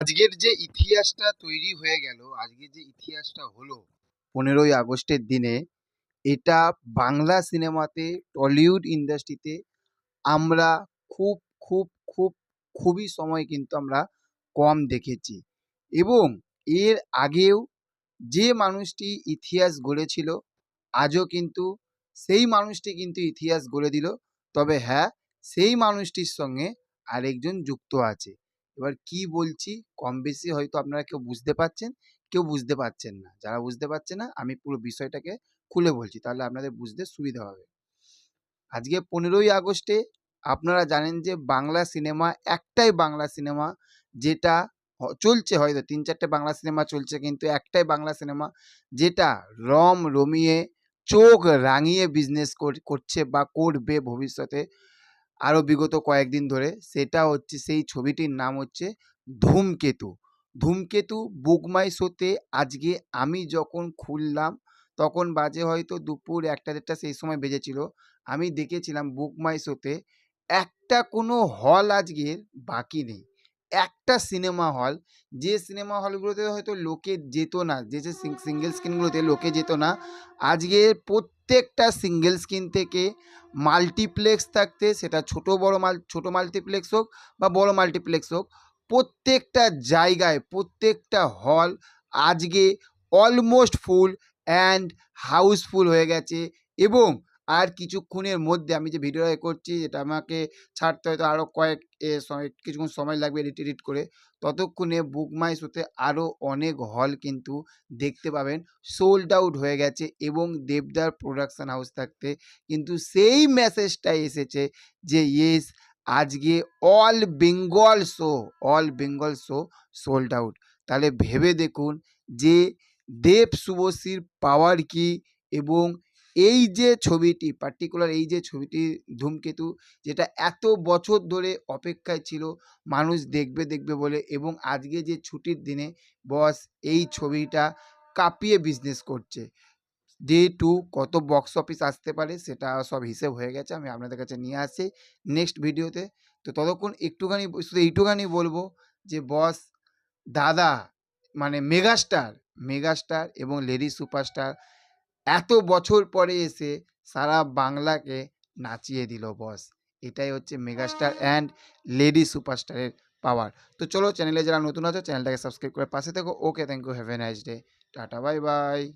আজকের যে ইতিহাসটা তৈরি হয়ে গেল, আজকের যে ইতিহাসটা হলো পনেরোই আগস্টের দিনে, এটা বাংলা সিনেমাতে, টলিউড ইন্ডাস্ট্রিতে আমরা খুব খুব খুব, খুবই সময় কিন্তু আমরা কম দেখেছি। এবং এর আগেও যে মানুষটি ইতিহাস গড়েছিল, আজও কিন্তু সেই মানুষটি কিন্তু ইতিহাস গড়ে দিল। তবে হ্যাঁ সেই মানুষটির সঙ্গে আরেকজন যুক্ত আছে। এবার কি বলছি? কম বেশি হয়তো আপনারা কেউ বুঝতে পারছেন, কেউ বুঝতে পারছেন না। যারা বুঝতে পারছে না, আমি পুরো বিষয়টাকে খুলে বলছি, তাহলে আপনাদের বুঝতে সুবিধা হবে। আজকে পনেরোই আগস্টে আপনারা জানেন যে বাংলা সিনেমা, একটাই বাংলা সিনেমা যেটা চলছে হয়তো, তিন চারটে বাংলা সিনেমা চলছে, কিন্তু একটাই বাংলা সিনেমা যেটা রম রমিয়ে চোখ রাঙিয়ে বিজনেস করছে বা করবে ভবিষ্যতে। আরও বিগত কয়েকদিন ধরে সেটা হচ্ছে সেই ছবিটির নাম হচ্ছে ধূমকেতু। ধূমকেতু বুকমাই শোতে আজকে আমি যখন খুললাম, তখন বাজে হয়তো দুপুর একটা দেড়টা সেই সময় বেজেছিল, আমি দেখেছিলাম বুকমাই শোতে একটা কোনো হল আজকের বাকি নেই। একটা সিনেমা হল, যে সিনেমা হলগুলোতে হয়তো লোকে যেত না, যে যে সিঙ্গেল স্ক্রিনগুলোতে লোকে যেত না, আজকে প্রত্যেকটা সিঙ্গেল স্ক্রিন থেকে মাল্টিপ্লেক্স থাকতে, সেটা ছোট, বড় মাল, ছোটো মাল্টিপ্লেক্স হোক বা বড় মাল্টিপ্লেক্স হোক, প্রত্যেকটা জায়গায়, প্রত্যেকটা হল আজকে অলমোস্ট ফুল অ্যান্ড হাউসফুল হয়ে গেছে এবং আর কিছুক্ষণের মধ্যে আমি যে ভিডিওটা করছি এটা আমাকে ছাড়তে হয়তো আরও কয়েক কিছুক্ষণ সময় লাগবে এডিট এডিট করে, ততক্ষণে বুক মাই শোতে আরও অনেক হল কিন্তু দেখতে পাবেন। সোল্ড আউট হয়ে গেছে এবং দেবদার প্রোডাকশান হাউস থাকতে কিন্তু সেই মেসেজটা এসেছে যে ইয়েস আজকে all Bengal show all Bengal show sold out তাহলে ভেবে দেখুন যে, দেব শুভশ্রীর পাওয়ার কি এবং এই যে ছবিটি পার্টিকুলার এই যে ছবিটি ধূমকেতু, যেটা এত বছর ধরে অপেক্ষায় ছিল মানুষ দেখবে দেখবে বলে এবং আজকে যে ছুটির দিনে বস এই ছবিটা কাঁপিয়ে বিজনেস করছে। ডে টু কত বক্স অফিস আসতে পারে সেটা সব হিসেব হয়ে গেছে, আমি আপনাদের কাছে নিয়ে আসি নেক্সট ভিডিওতে তো। ততক্ষণ একটুখানি, শুধু এইটুখানি বলব যে বস দাদা মানে মেগাস্টার মেগাস্টার এবং লেডি সুপারস্টার এত বছর পরে এসে সারা বাংলাকে নাচিয়ে দিল বস। এটাই হচ্ছে মেগাস্টার অ্যান্ড লেডি সুপারস্টারের পাওয়ার। তো চলো চ্যানেলে যারা নতুন আছে চ্যানেলটাকে সাবস্ক্রাইব করে পাশে থেকো। Okay thank you have a nice day. Tata bye bye.